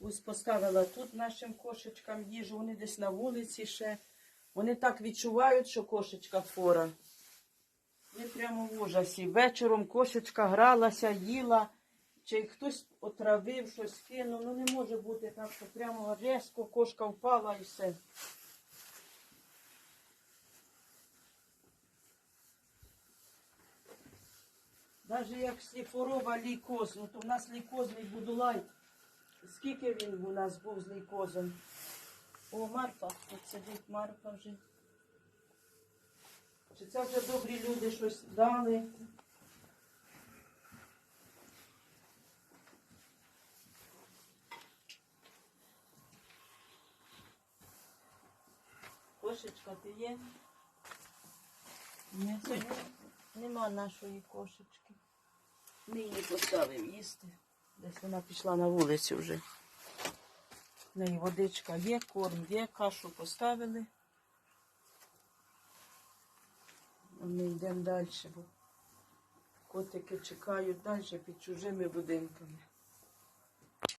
Ось поставила тут нашим кошечкам їжу, вони десь на вулиці ще. Вони так відчувають, що кошечка хвора. Вони прямо в ужасі. Вечором кошечка гралася, їла, чи хтось отравив, щось кинув. Ну не може бути так, що прямо різко кошка впала і все. Навіть якщо хвороба лікоз, ну то в нас лікозний будулай. Скільки він у нас був з лікозом? О, Марфа, от сидить Марфа вже. Чи це вже добрі люди щось дали? Кошечка, ти є? Ні, це нема нашої кошечки. Ми її поставимо їсти. Десь вона пішла на вулицю вже. В неї водичка є, корм є, кашу поставили. А ми йдемо далі, бо котики чекають далі під чужими будинками.